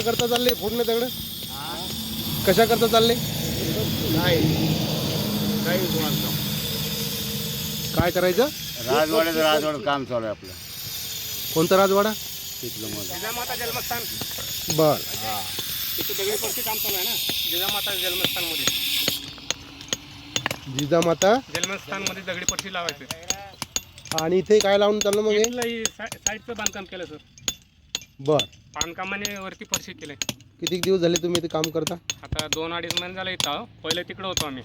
कशा करता चालले फोडणे दगड कशा करता चालले? काय काही तुम्हाला काय करायचं? राजवाड्याचं राजवाड्यात काम चालू आहे आपलं. कोणता राजवाडा? तिथलं मध्ये जिजामाता जन्मस्थान. बर. तिथे दगडीपरती काम चालू आहे ना? जिजामाता जन्मस्थानमध्ये. जिजामाता? जन्मस्थानमध्ये दगडीपरती लावायचं. आणि इथे काय लावून चाललं मग हे? साईडचं बांधकाम केलं सर. बर. बांधकामाने वरती फरशी केलंय किती दिवस झाले तुम्ही इथे काम करता? आता दोन अडीच महिने झालं इथं. आहो. पहिले तिकडे होतो आम्ही.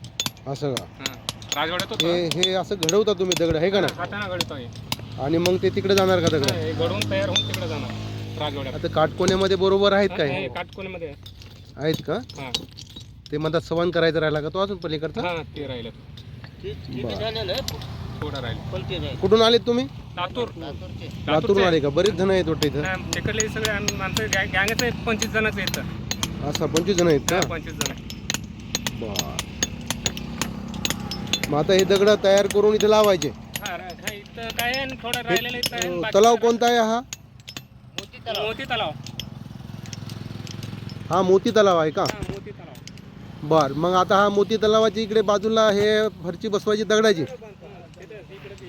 असं का? हां. राजवाड्यात होतो. हे हे असं घडवता तुम्ही दगड आहे का ना हाताना घडतो हे. आणि मग ते तिकडे जाणार का दगड? हे घडवून तयार होऊन तिकडे जाणार राजवाड्यात. आता काटकोण्यामध्ये बरोबर आहेत हे काय? काटकोणीमध्ये आहे. आहेत का? हां. ते म्हणतात सवान करायचं राहिला का तो अजून पलीकडचा? हां ते राहिलं बरं. थोडं राहिलं कुठून आलेत तुम्ही? लातूर. लातूरून आले का? बरेच जण आहेत वाटतं इथं. नाही, तिकडले सगळे आम- गॅ- गँगच आहेत पंचवीस जणांचं येतं असं पंचवीस जण आहेत का? पंचवीस जण. बर. मग आता हे दगड तयार करून इथे लावायचे. हा, रा- हा, इथं काय आहे? आणि थोडं राहिलेलं इथं आहे? आणि अं, बाकी तलाव कोणता आहे हा? मोती तलाव. हा मोती तलाव आहे का? हा, मोती तलाव. बर मग आता हा मोती तलावाची इकडे बाजूला हे फरची बसवायची दगडाची.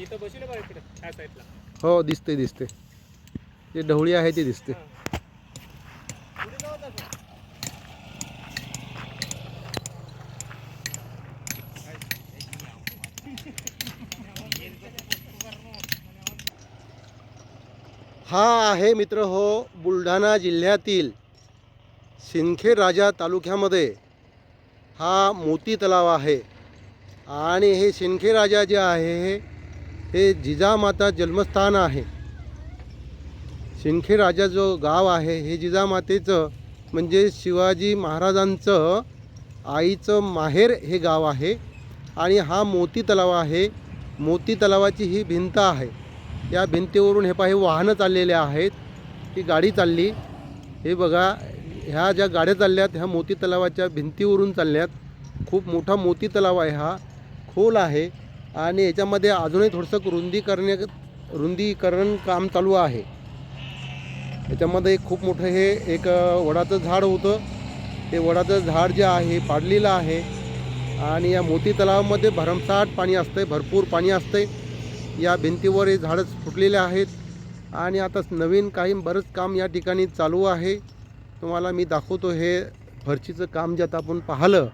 इथं बसले बघा इकडे ह्या साईडला. हो दिसते दिसते ते ढवळी आहे ते दिसते हा. आहे मित्र हो बुलढाणा जिल्ह्यातील सिंदखेड राजा तालुक्यामध्ये. हा मोती तलाव आहे. आणि हे सिंदखेड राजा जे आहे हे हे जिजामाता जन्मस्थान आहे. सिंदखेड राजा जो गाव आहे हे जिजामातेचं म्हणजे शिवाजी महाराजांचं आईचं माहेर हे गाव आहे. आणि हा मोती तलाव आहे. मोती तलावाची ही भिंत आहे. या भिंतीवरून हे पहा हे वाहनं चाललेले आहेत. ही गाडी चालली. हे बघा ह्या ज्या गाड्या चालल्यात ह्या मोती तलावाच्या भिंतीवरून चालल्यात. खूप मोठा मोती तलाव आहे हा. खोल आहे. आणि याच्यामध्ये अजूनही थोडंसं रुंदीकरण रुंदीकरण काम चालू आहे. याच्यामध्ये एक खूप मोठं हे एक वडाचं झाड होतं. ते वडाचं झाड जे आहे पाडलेलं आहे. आणि या मोती तलावामध्ये भरमसाठ पाणी असतं आहे भरपूर पाणी असतं आहे या भिंतीवर हे झाडं फुटलेले आहेत. आणि आता नवीन काही बरंच काम या ठिकाणी चालू आहे. तुम्हाला मी दाखवतो हे फरशीचं काम जे आता आपण पाहिलं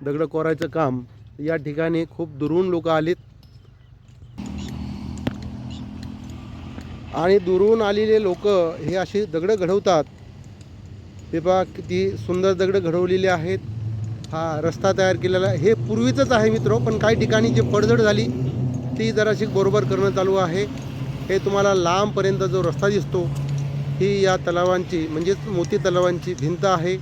दगडं कोरायचं काम. या ठिकाणी खूप दुरून लोक आलीत. आणि दुरून आलेले लोक हे असे दगडं घडवतात. ते बा किती सुंदर दगडं घडवलेली आहेत. हा रस्ता तयार केलेला हे पूर्वीचंच आहे मित्र पण काही ठिकाणी जी पडझड झाली ती जराशी बरोबर करणं चालू आहे. हे तुम्हाला लांबपर्यंत जो रस्ता दिसतो ही या तलावांची म्हणजेच मोती तलावांची भिंत आहे.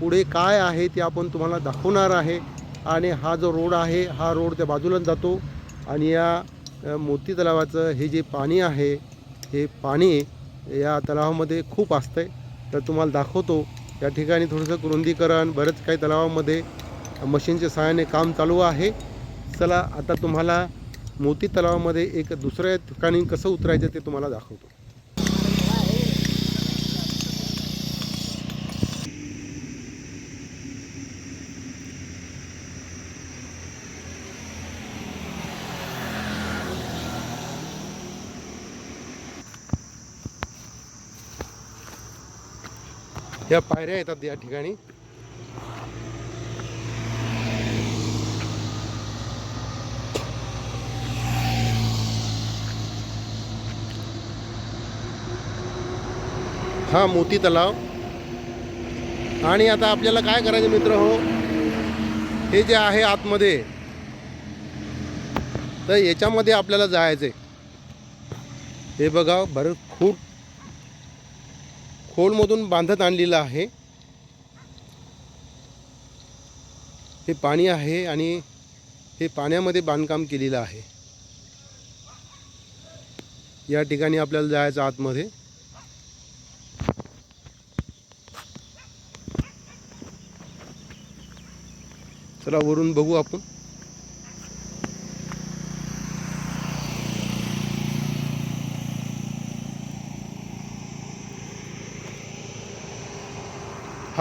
पुढे काय आहे ते आपण तुम्हाला दाखवणार आहे. आणि हा जो रोड आहे हा रोड त्या बाजूला जातो आणि या मोती तलावाचं हे जे पाणी आहे हे पाणी या तलावामध्ये खूप असतंय. तर तुम्हाला दाखवतो या ठिकाणी थोडंसं रुंदीकरण बरंच काही तलावामध्ये मशीनच्या सहाय्याने काम चालू आहे. चला आता तुम्हाला मोती तलावामध्ये एक दुसऱ्या ठिकाणी कसं उतरायचं ते तुम्हाला दाखवतो. या पायऱ्या येतात या ठिकाणी. हा मोती तलाव. आणि आता आपल्याला काय करायचं मित्र हो? हे जे आहे आतमध्ये तर याच्यामध्ये आपल्याला जायचं आहे हे बघा बरं खूप खोलमधून बांधत आणलेलं आहे. हे पाणी आहे आणि हे पाण्यामध्ये बांधकाम केलेलं आहे. या ठिकाणी आपल्याला जायचं आतमध्ये. चला वरून बघू आपण.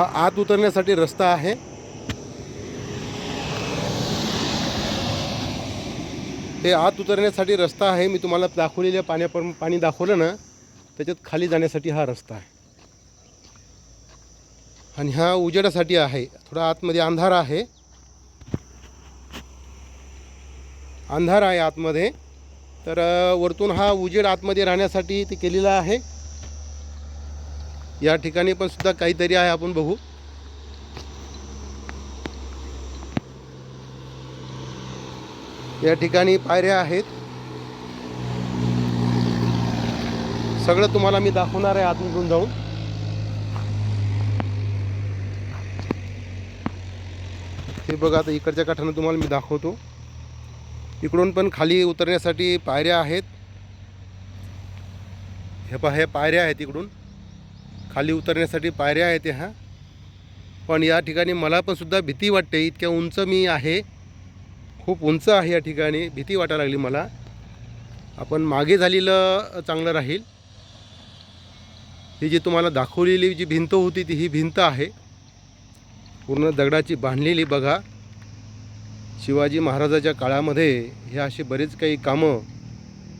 हा आत उतरण्यासाठी रस्ता आहे. हे आत उतरण्यासाठी रस्ता आहे. मी तुम्हाला दाखवलेल्या पाण्यापर पाणी दाखवलं ना त्याच्यात खाली जाण्यासाठी हा रस्ता आहे. आणि हा उजेडासाठी आहे. थोडा आतमध्ये अंधार आहे. अंधार आहे आतमध्ये. तर वरतून हा उजेड आतमध्ये राहण्यासाठी ते केलेला आहे. या ठिकाणी पण सुद्धा काहीतरी आहे आपण बघू. या ठिकाणी पायऱ्या आहेत. सगळं तुम्हाला मी दाखवणार आहे आतमधून जाऊन. हे बघा आता इकडच्या काठानं तुम्हाला मी दाखवतो. इकडून पण खाली उतरण्यासाठी पायऱ्या आहेत. हे पहा हे पायऱ्या आहेत इकडून. खाली उतरण्यासाठी पायऱ्या आहेत ह्या. पण या ठिकाणी मला पण सुद्धा भीती वाटते. इतक्या उंच मी आहे. खूप उंच आहे या ठिकाणी. भीती वाटायला लागली मला. आपण मागे झालेलं चांगलं राहील. ही जी तुम्हाला दाखवलेली जी भिंत होती ती ही भिंत आहे. पूर्ण दगडाची बांधलेली बघा. शिवाजी महाराजाच्या काळामध्ये हे असे बरेच काही कामं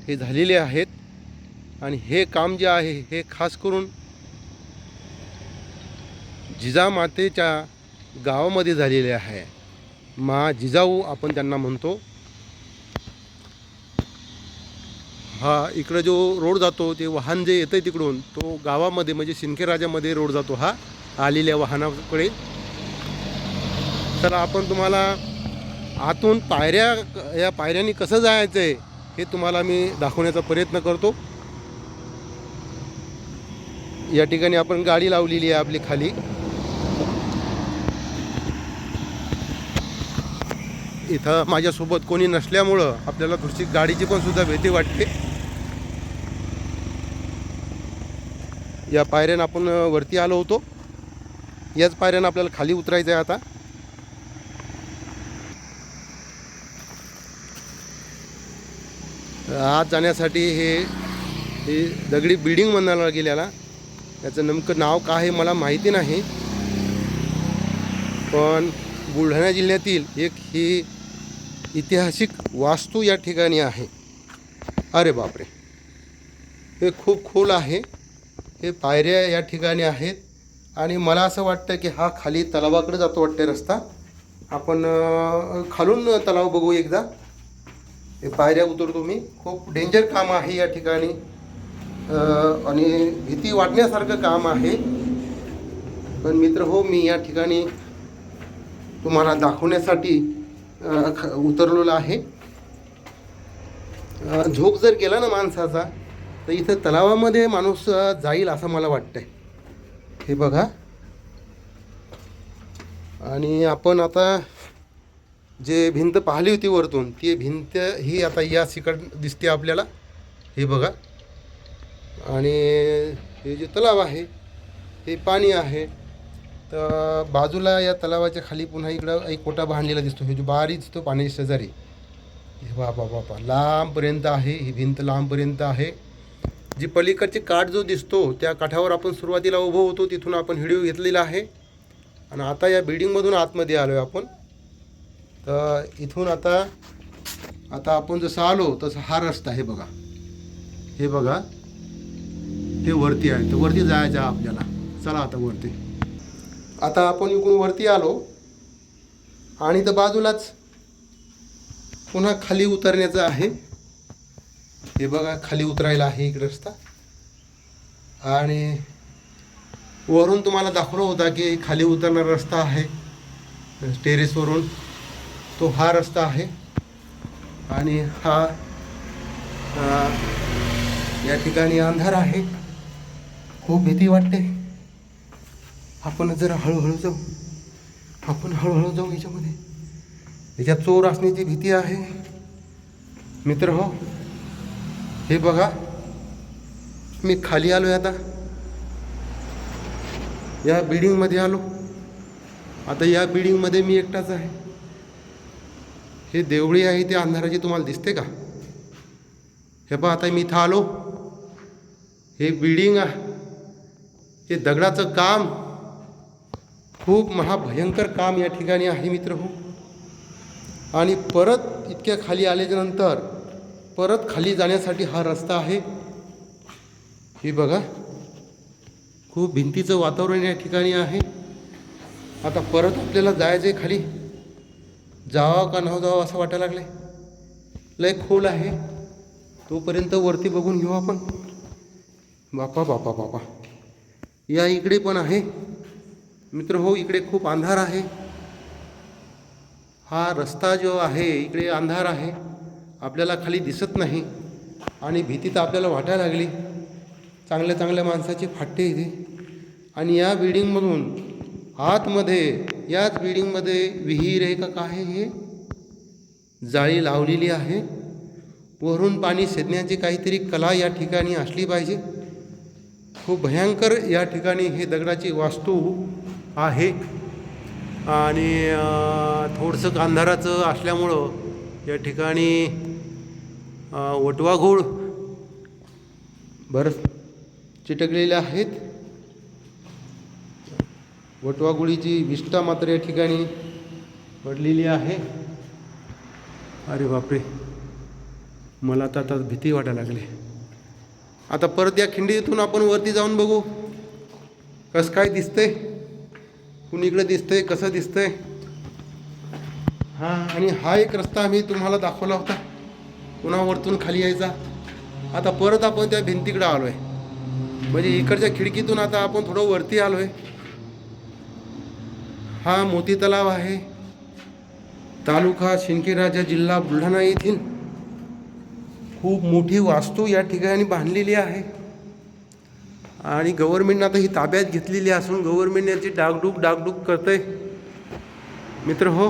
हे झालेले आहेत. आणि हे काम जे आहे हे खास करून जिजामातेच्या गावामध्ये झालेले आहे. मा जिजाऊ आपण त्यांना म्हणतो. हा इकडं जो रोड जातो ते वाहन जे येतं तिकडून तो गावामध्ये म्हणजे सिंदखेड राजामध्ये रोड जातो हा आलेल्या वाहनाकडे. तर आपण तुम्हाला आतून पायऱ्या या पायऱ्यांनी कसं जायचं आहे हे तुम्हाला मी दाखवण्याचा प्रयत्न करतो. या ठिकाणी आपण गाडी लावलेली आहे आपली खाली. इथं माझ्यासोबत कोणी नसल्यामुळं आपल्याला थोडीशी गाडीची पण सुद्धा भीती वाटते. या पायऱ्यानं आपण वरती आलो होतो. याच पायऱ्यानं आपल्याला खाली उतरायचं आहे आता. आत जाण्यासाठी हे हे दगडी बिल्डिंग म्हणायला गेल्याला त्याचं नेमकं नाव काय आहे मला माहिती नाही. पण बुलढाणा जिल्ह्यातील एक ही ऐतिहासिक वास्तू या ठिकाणी आहे. अरे बापरे. हे खूप खोल आहे. हे पायऱ्या या ठिकाणी आहेत. आणि मला असं वाटतं की हा खाली तलावाकडे जातो वाटते रस्ता. आपण खालून तलाव बघू एकदा. हे पायऱ्या उतरतो मी. खूप डेंजर काम आहे या ठिकाणी. आणि भीती वाटण्यासारखं काम आहे. पण मित्र हो मी या ठिकाणी तुम्हाला दाखवण्यासाठी उतरलेलं आहे. झोप जर गेला ना माणसाचा तर इथं तलावामध्ये माणूस जाईल असं मला वाटतंय. हे बघा. आणि आपण आता जे भिंत पाहिली होती वरतून ती भिंत ही आता या सिकड दिसते आपल्याला. हे बघा. आणि हे जे तलाव आहे हे पाणी आहे. तर बाजूला या तलावाच्या खाली पुन्हा इकडं एक कोटा बांधलेला दिसतो. हे जो बारीक दिसतो पाण्याच्या शेजारी. बा बा बापा लांबपर्यंत आहे. ही भिंत लांबपर्यंत आहे. जी पलीकडची काठ जो दिसतो त्या काठावर आपण सुरुवातीला उभं होतो. तिथून आपण व्हिडिओ घेतलेला आहे. आणि आता या बिल्डिंगमधून आतमध्ये आलो आहे आपण. तर इथून आता आता आपण जसं आलो तसं हा रस्ता आहे बघा. हे बघा. हे वरती आहे. तर वरती जायचं आपल्याला. चला आता वरती. आता आपण इकडून वरती आलो आणि तर बाजूलाच पुन्हा खाली उतरण्याचं आहे. हे बघा खाली उतरायला आहे इकडे रस्ता. आणि वरून तुम्हाला दाखवलं होता की खाली उतरणारा रस्ता आहे टेरेसवरून तो हा रस्ता आहे आणि हा या ठिकाणी अंधार आहे. खूप भीती वाटते. आपण जरा हळूहळू जाऊ आपण हळूहळू जाऊ याच्यामध्ये. याच्यात चोर असण्याची भीती आहे. मित्र हो हे बघा. मी खाली आलो आहे आता. या बिल्डिंगमध्ये आलो. आता या बिल्डिंगमध्ये मी एकटाच आहे. हे देवळी आहे ते अंधाराची तुम्हाला दिसते का? हे पहा आता मी इथं आलो. हे बिल्डिंग आहे. हे दगडाचं काम खूप महाभयंकर काम या ठिकाणी आहे मित्र हो. आणि परत इतक्या खाली आल्याच्यानंतर परत खाली जाण्यासाठी हा रस्ता आहे. हे बघा. खूप भिंतीचं वातावरण या ठिकाणी आहे. आता परत आपल्याला जायचं आहे खाली. जावं का नाव जावं असं वाटायला लागले लय खोल आहे. तोपर्यंत वरती बघून घेऊ आपण. बापा बापा बापा. या इकडे पण आहे. मित्र हो इकडे खूप अंधार आहे. हा रस्ता जो आहे इकडे अंधार आहे. आपल्याला खाली दिसत नाही आणि भीती तर आपल्याला वाटायला लागली. चांगल्या चांगल्या माणसाचे फाटे इथे. आणि या बिल्डिंगमधून आतमध्ये याच बिल्डिंगमध्ये विहीर आहे का काय हे? जाळी लावलेली आहे. वरून पाणी शेदण्याची काहीतरी कला या ठिकाणी असली पाहिजे. खूप भयंकर या ठिकाणी हे दगडाची वास्तू आहे. आणि थोडंसं अंधाराचं असल्यामुळं या ठिकाणी वटवाघूळ बरं चिटकलेले आहेत. वटवागुळीची विष्ठा मात्र या ठिकाणी पडलेली आहे. अरे बापरे. मला तर आता भीती वाटायला लागली. आता परत या खिंडीतून आपण वरती जाऊन बघू. कसं काय दिसतंय? कुणी इकडे दिसतंय? कसं दिसतंय? हां आणि हा एक रस्ता आम्ही तुम्हाला दाखवला होता. पुन्हा वरतून खाली यायचा. आता परत आपण त्या भिंतीकडे आलो आहे म्हणजे इकडच्या खिडकीतून आता आपण थोडं वरती आलो आहे हा मोती तलाव आहे. तालुका शिंकेराजा जिल्हा बुलढाणा येथील. खूप मोठी वास्तू या ठिकाणी बांधलेली आहे. आणि गव्हर्नमेंटनं आता ही ताब्यात घेतलेली असून गव्हर्नमेंट याची डागडूक डागडूक करतंय. मित्र हो.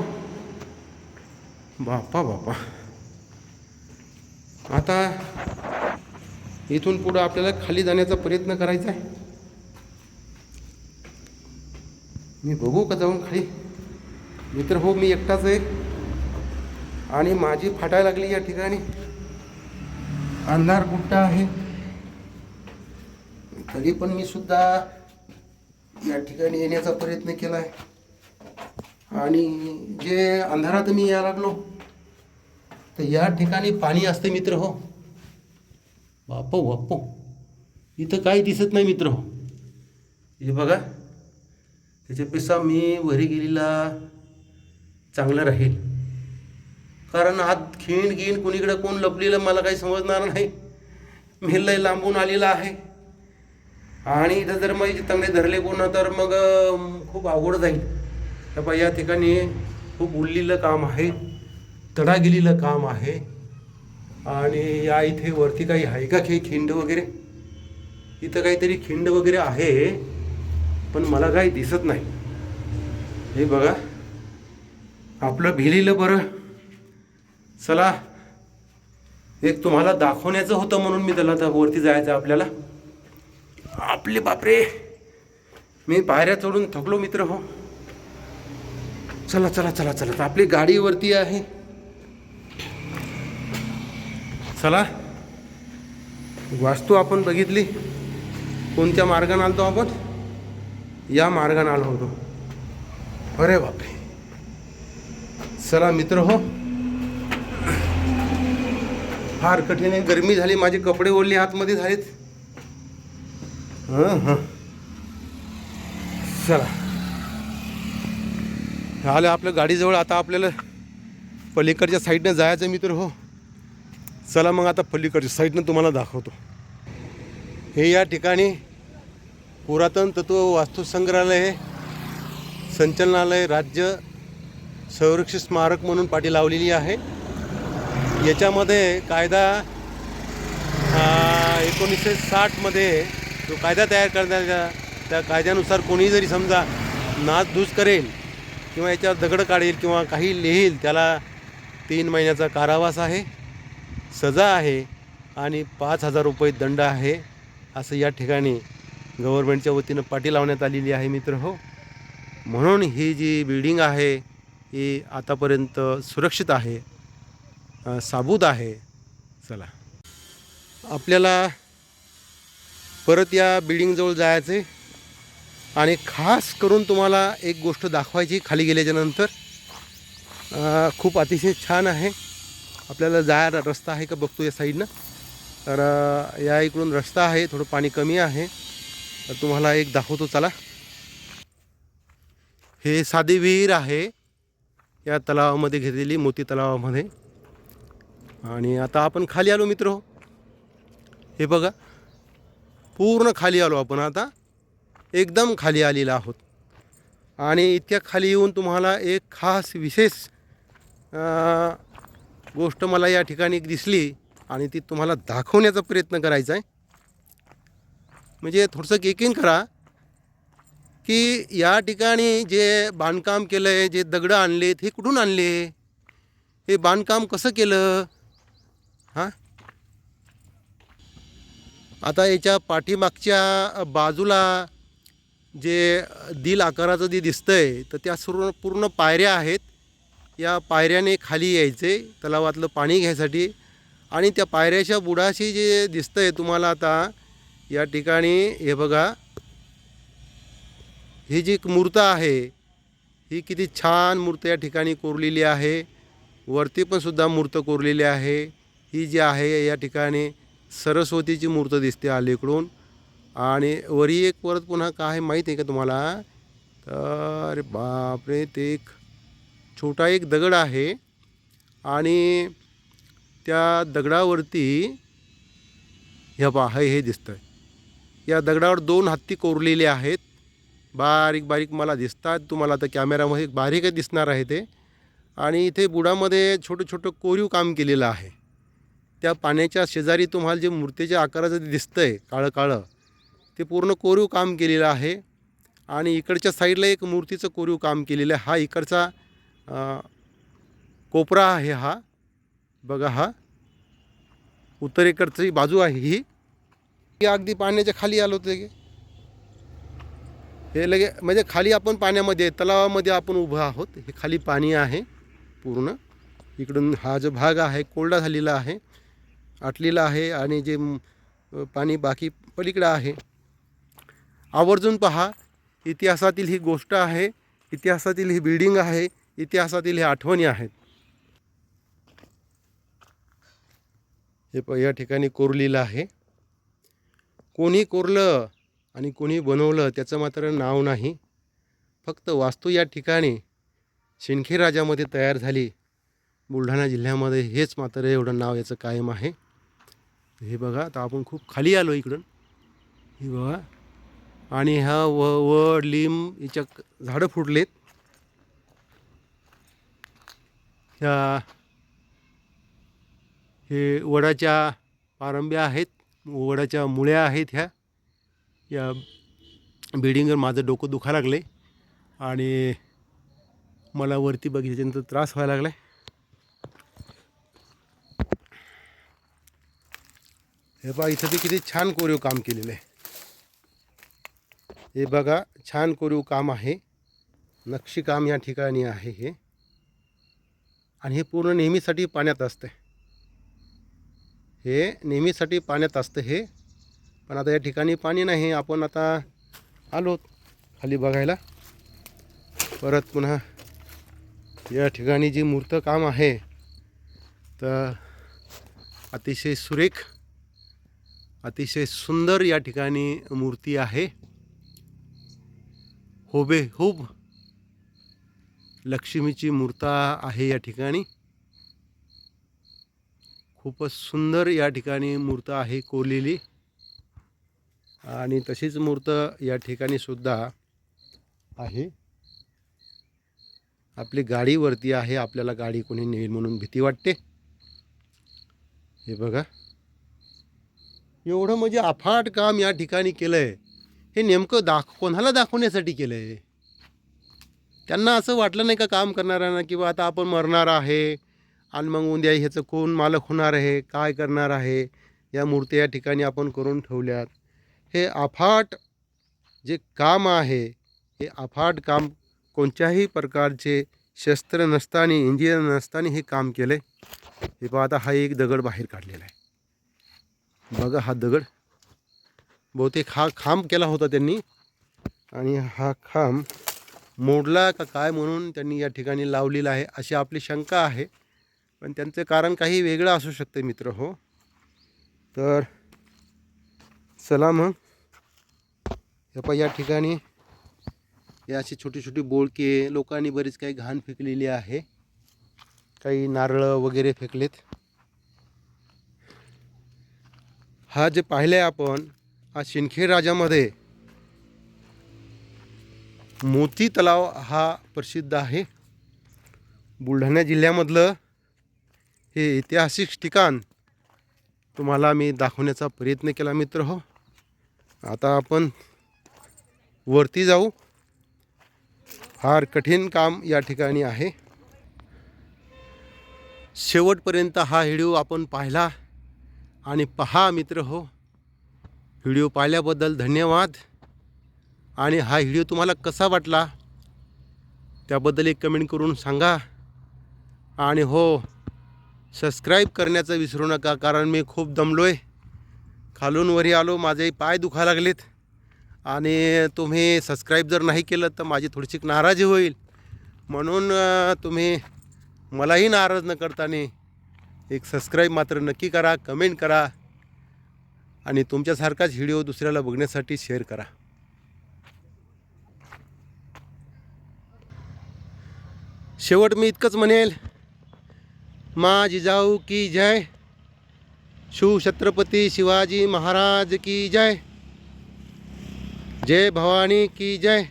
बापा बापा. आता इथून पुढं आपल्याला खाली जाण्याचा प्रयत्न करायचा आहे. मी बघू का जाऊन खाली? मित्र हो मी एकटाच आहे. आणि माझी फाटायला लागली या ठिकाणी. अंधार गुट्टा आहे? तरी पण मी सुद्धा या ठिकाणी येण्याचा प्रयत्न केला आहे आणि जे अंधारात मी यायला लागलो तर या ठिकाणी पाणी असते मित्र हो. बापो बापो. इथं काही दिसत नाही मित्र हो. हे बघा त्याच्यापेक्षा मी वरी गेलेला चांगलं राहील. कारण आत खिण गिण कुणीकडे कोण लपलेलं मला काही समजणार नाही. मी लय लांबून आलेला आहे. आणि इथं जर मग इथे चांगले धरले कोण तर मग खूप अवघड जाईल. तर बा या ठिकाणी खूप उरलेलं काम आहे तडा गेलेलं काम आहे. आणि या इथे वरती काही आहे का? काही खिंड वगैरे? इथं काहीतरी खिंड वगैरे आहे पण मला काही दिसत नाही. हे बघा आपलं भिलेलं बरं. चला एक तुम्हाला दाखवण्याचं होतं म्हणून मी त्याला वरती जायचं आपल्याला. आपले बापरे. मी पायऱ्या चढून थकलो मित्र हो. चला चला चला चला. आपली गाडी वरती आहे. चला. वास्तू आपण बघितली. कोणत्या मार्गाने आलतो आपण? या मार्गाने आलो होतो. अरे बापरे. चला मित्र हो. फार कठीण आहे. गरमी झाली. माझे कपडे ओढले आतमध्ये झालेत. हां हां. चला. आलं आपल्या गाडीजवळ आता आपल्याला पलीकडच्या साईडनं जायचं मित्र हो. चला मग आता पलीकडच्या साईडनं तुम्हाला दाखवतो. हे या ठिकाणी पुरातन तत्व वास्तुसंग्रहालय संचलनालय राज्य संरक्षित स्मारक म्हणून पाठी लावलेली आहे. याच्यामध्ये कायदा एकोणीसशे साठमध्ये जो कायदा तयार करण्याचा त्या कायद्यानुसार कोणी जरी समजा नाचधूस करेल किंवा याच्यावर दगड काढेल किंवा काही लिहील त्याला तीन महिन्याचा कारावास आहे सजा आहे आणि पाच हजार रुपये दंड आहे असं या ठिकाणी गव्हर्नमेंटच्या वतीनं पाठी लावण्यात आलेली आहे मित्र हो. म्हणून ही जी बिल्डिंग आहे ही आतापर्यंत सुरक्षित आहे साबूत आहे. चला. आपल्याला परत या बिल्डिंगजवळ जायचं आहे आणि खास करून तुम्हाला एक गोष्ट दाखवायची खाली गेल्याच्यानंतर खूप अतिशय छान आहे. आपल्याला जायला रस्ता आहे का बघतो या साईडनं तर या इकडून रस्ता आहे थोडं पाणी कमी आहे. तर तुम्हाला एक दाखवतो चला. हे साधी विहीर आहे. या तलावामध्ये घेतलेली मोती तलावामध्ये. आणि आता आपण खाली आलो मित्र. हे बघा. पूर्ण खाली आलो आपण आता. एकदम खाली आलेला आहोत. आणि इतक्या खाली येऊन तुम्हाला एक खास विशेष गोष्ट मला या ठिकाणी दिसली आणि ती तुम्हाला दाखवण्याचा प्रयत्न करायचा आहे. म्हणजे थोडंसं केकिन करा की या ठिकाणी जे बांधकाम केलं आहे जे दगडं आणलेत हे कुठून आणले? हे बांधकाम कसं केलं? हां? आता याच्या पाठीमागच्या बाजूला जे दिल आकाराचं जे दिसतं आहे तर त्या सर्व पूर्ण पायऱ्या आहेत. या पायऱ्याने खाली यायचे तलावातलं पाणी घ्यायसाठी. आणि त्या पायऱ्याच्या बुडाशी जे आहे तुम्हाला आता या ठिकाणी हे बघा. ही जी एक मूर्त आहे ही किती छान मूर्त या ठिकाणी कोरलेली आहे. वरती पण सुद्धा मूर्त कोरलेली आहे. ही जी आहे या ठिकाणी सरस्वतीची मूर्त दिसते अलीकडून. आणि वरी एक परत पुन्हा काय माहीत आहे का तुम्हाला? तर अरे बापरे ते एक छोटा एक दगड आहे. आणि त्या दगडावरती ह्या पहा हे दिसतं आहे या दगडावर दोन हत्ती कोरलेले आहेत. बारीक बारीक मला दिसतात. तुम्हाला आता कॅमेरामध्ये बारीकच दिसणार आहे ते. आणि इथे बुडामध्ये छोटं छोटं कोरीव काम केलेलं आहे. त्या पाण्याच्या शेजारी तुम्हाला जे मूर्तीच्या आकाराचं जे दिसतं आहे काळं काळं ते पूर्ण कोरीव काम केलेलं आहे. आणि इकडच्या साईडला एक मूर्तीचं कोरीव काम केलेलं आहे. हा इकडचा कोपरा आहे हा. बघा हा. उत्तरेकडची बाजू आहे ही. अगदी पाण्याच्या खाली आलो होतं हे लगे म्हणजे खाली आपण पाण्यामध्ये तलावामध्ये आपण उभं आहोत. हे खाली पाणी आहे पूर्ण. इकडून हा जो भाग आहे कोरडा झालेला आहे. आटलेलं आहे आणि जे पाणी बाकी पलीकडं आहे. आवर्जून पहा इतिहासातील ही गोष्ट आहे इतिहासातील ही बिल्डिंग आहे इतिहासातील ही आठवणी आहेत. हे प या ठिकाणी कोरलेलं आहे. कोणी कोरलं आणि कोणी बनवलं त्याचं मात्र नाव नाही. फक्त वास्तू या ठिकाणी शिंदखे राजामध्ये तयार झाली. बुलढाणा जिल्ह्यामध्ये हेच मात्र एवढं नाव याचं कायम आहे. हे बघा आता आपण खूप खाली आलो इकडून. हे बघा. आणि हा व वड लिंब याच्या झाडं फुटलेत. ह्या हे वडाच्या पारंब्या आहेत वडाच्या मुळ्या आहेत ह्या. या बिल्डिंगवर माझं डोकं दुखा लागले आणि मला वरती बघितल्यानंतर त्रास व्हायला लागला हे बघा इथं ते किती छान कोरीव काम केलेलं आहे. हे बघा छान कोरीव काम आहे. नक्षीकाम या ठिकाणी आहे हे. आणि हे पूर्ण नेहमीसाठी पाण्यात असतं हे नेहमीसाठी पाण्यात असतं हे. पण आता या ठिकाणी पाणी नाही आपण आता आलो खाली बघायला. परत पुन्हा या ठिकाणी जी मूर्त काम आहे तर अतिशय सुरेख अतिशय सुंदर या ठिकाणी मूर्ती आहे. होबेहूब लक्ष्मीची मूर्ता आहे या ठिकाणी. खूपच सुंदर या ठिकाणी मूर्त आहे कोरलेली आणि तशीच मूर्त या ठिकाणी सुद्धा आहे. आपली गाडीवरती आहे आपल्याला गाडी कोणी नेईल म्हणून भीती वाटते. हे बघा. एवढं म्हणजे अफाट काम या ठिकाणी केलं आहे हे नेमकं दाख कोणाला दाखवण्यासाठी केलं आहे त्यांना असं वाटलं नाही का काम करणाऱ्यांना किंवा आता आपण मरणार आहे आणि मग उद्या ह्याचं कोण मालक होणार आहे? काय करणार आहे? या मूर्ती या ठिकाणी आपण करून ठेवल्यात. हे अफाट जे काम आहे हे अफाट काम कोणत्याही प्रकारचे शस्त्र नसताना इंजिनियर नसताना हे काम केलं आहे हे पहा आता हा एक दगड बाहेर काढलेला आहे. बघा हा दगड. बहुतेक हा खांब केला होता त्यांनी. आणि हा खांब मोडला का काय म्हणून त्यांनी या ठिकाणी लावलेला आहे अशी आपली शंका आहे. पण त्यांचं कारण काही वेगळं असू शकतं मित्र हो. तर चला मग. हे या ठिकाणी हे अशी छोटी छोटी बोळके लोकांनी बरीच काही घाण फेकलेली आहे. काही नारळं वगैरे फेकलेत. हा जे पाहिले आपण हा शिंदखेड राजामध्ये मोती तलाव हा प्रसिद्ध आहे. बुलढाणा जिल्ह्यामधलं हे ऐतिहासिक ठिकाण तुम्हाला मी दाखवण्याचा प्रयत्न केला मित्र हो. आता आपण वरती जाऊ. फार कठीण काम या ठिकाणी आहे. शेवटपर्यंत हा व्हिडिओ आपण पाहिला. आणि पहा मित्र हो व्हिडिओ पाहिल्याबद्दल धन्यवाद. आणि हा व्हिडिओ तुम्हाला कसा वाटला त्याबद्दल एक कमेंट करून सांगा. आणि हो सबस्क्राईब करण्याचं विसरू नका कारण मी खूप दमलो आहे खालून वरी आलो माझे पाय दुखा लागलेत. आणि तुम्ही सबस्क्राईब जर नाही केलं तर माझी थोडीशी नाराजी होईल. म्हणून तुम्ही मलाही नाराज न करताना एक सबस्क्राईब मात्र नक्की करा कमेंट करा आणि तुमच्यासारखाच व्हिडिओ दुसऱ्याला बघण्यासाठी शेअर करा. शेवट मी इतकंच म्हणेल मा जिजाऊ की जय. शिवछत्रपती शिवाजी महाराज की जय. जय भवानी की जय.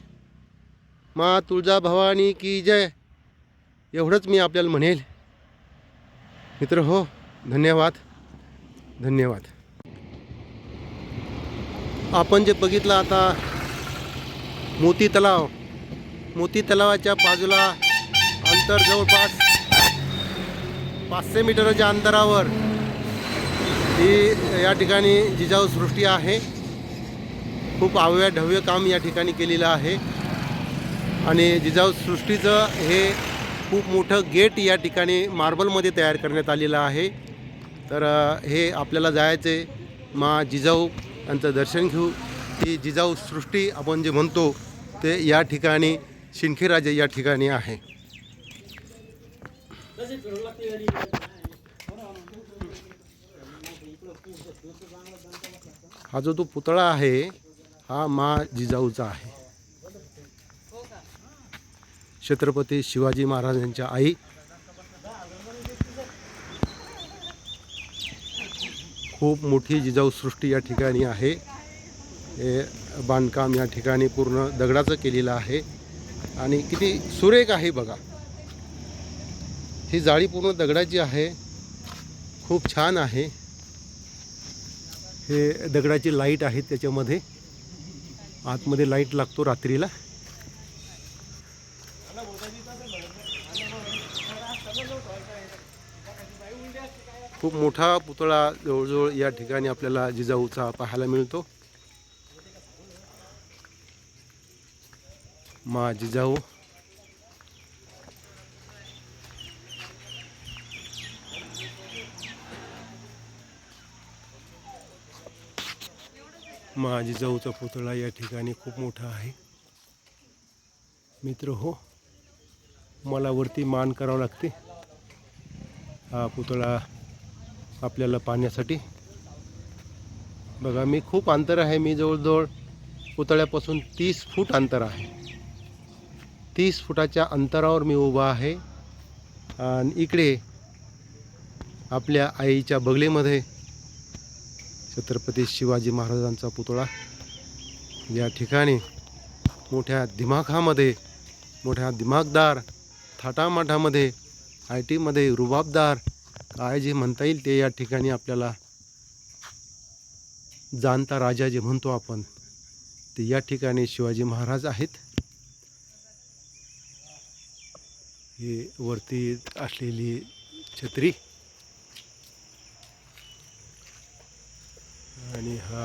मा तुळजा भवानी की जय. एवढंच मी आपल्याला म्हणेल. मित्र हो. धन्यवाद. धन्यवाद. आपण जे बघितलं आता मोती तलाव. मोती तलावाच्या बाजूला अंतर जवळपास पाचशे मीटरच्या अंतरावर ही या ठिकाणी जिजाऊ सृष्टी आहे. खूप अवया ढव्य काम या ठिकाणी केलेलं आहे. आणि जिजाऊ सृष्टीचं हे खूप मोठं गेट या ठिकाणी मार्बलमध्ये तयार करण्यात आलेलं आहे. तर हे आपल्याला जायचे मा जिजाऊ यांचं दर्शन घेऊ. ही जिजाऊ सृष्टी आपण जे म्हणतो ते या ठिकाणी शिंखेराजे या ठिकाणी आहे. हा जो तो पुतळा आहे हा मा जिजाऊचा आहे. छत्रपती शिवाजी महाराजांच्या आई. खूप मोठी जिजाऊसृष्टी या ठिकाणी आहे. हे बांधकाम या ठिकाणी पूर्ण दगडाचं केलेलं आहे. आणि किती सुरेख आहे बघा. ही जाळी पूर्ण दगडाची आहे. खूप छान आहे. हे दगडाची लाइट आहे त्याच्यामध्ये. आतमध्ये लाइट लागतो रात्रीला. खूप मोठा पुतळा जवळजवळ या ठिकाणी आपल्याला जिजाऊचा पाहायला मिळतो. मा जिजाऊ. मा जिजाऊचा पुतळा या ठिकाणी खूप मोठा आहे. मित्र हो मला वरती मान करावं लागते. हा पुतळा आपल्याला पाहण्यासाठी बघा मी खूप अंतर आहे. मी जवळजवळ पुतळ्यापासून तीस फूट अंतर आहे. तीस फुटाच्या अंतरावर मी उभा आहे. आणि इकडे आपल्या आईच्या बगलेमध्ये छत्रपती शिवाजी महाराजांचा पुतळा. या ठिकाणी मोठ्या दिमाखामध्ये मोठ्या दिमागदार थाटामाटामध्ये आय टीमध्ये रुबाबदार काय जे म्हणता येईल ते या ठिकाणी आपल्याला जाणता राजा जे म्हणतो आपण ते या ठिकाणी शिवाजी महाराज आहेत. हे वरती असलेली छत्री. आणि हा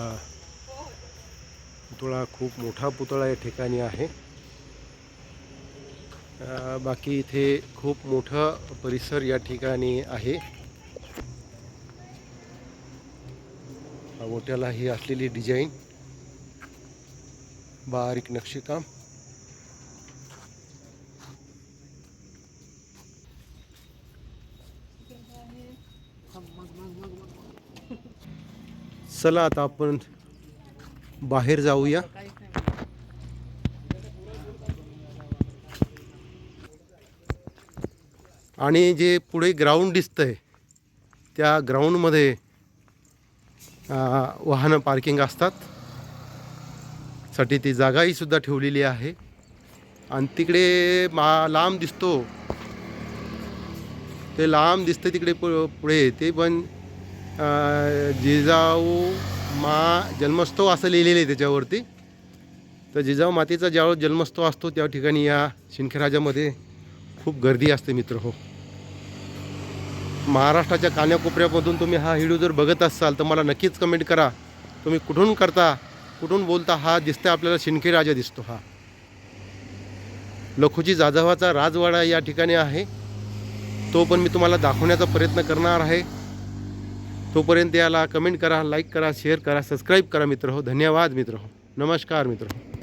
पुतळा खूप मोठा पुतळा या ठिकाणी आहे. बाकी इथे खूप मोठं परिसर या ठिकाणी आहे. हा मोठ्याला ही असलेली डिझाईन. बारीक नक्षीकाम. चला आता आपण बाहेर जाऊया. आणि जे पुढे ग्राउंड दिसतं आहे त्या ग्राउंडमध्ये वाहनं पार्किंग असतात. साठी ती जागाही सुद्धा ठेवलेली आहे. आणि तिकडे मा लांब दिसतो. ते लांब दिसतं तिकडे पु पुढे. ते पण जिजाऊ मा जन्मोत्सव असं लिहिलेलं आहे त्याच्यावरती. तर जिजाऊ मातेचा ज्यावेळेस जन्मोत्सव असतो त्या ठिकाणी या शिंदखेराजामध्ये खूप गर्दी असते मित्र हो. महाराष्ट्राच्या कान्याकोपऱ्यामधून तुम्ही हा व्हिडिओ जर बघत असाल तर मला नक्कीच कमेंट करा. तुम्ही कुठून करता कुठून बोलता हा दिसतंय आपल्याला शिंदखे राजा दिसतो हा. लखुजी जाधवाचा राजवाडा या ठिकाणी आहे. तो पण मी तुम्हाला दाखवण्याचा प्रयत्न करणार आहे. तोपर्यंत याला कमेंट करा लाईक करा शेअर करा सबस्क्राईब करा मित्र हो. धन्यवाद मित्र हो. नमस्कार मित्र हो.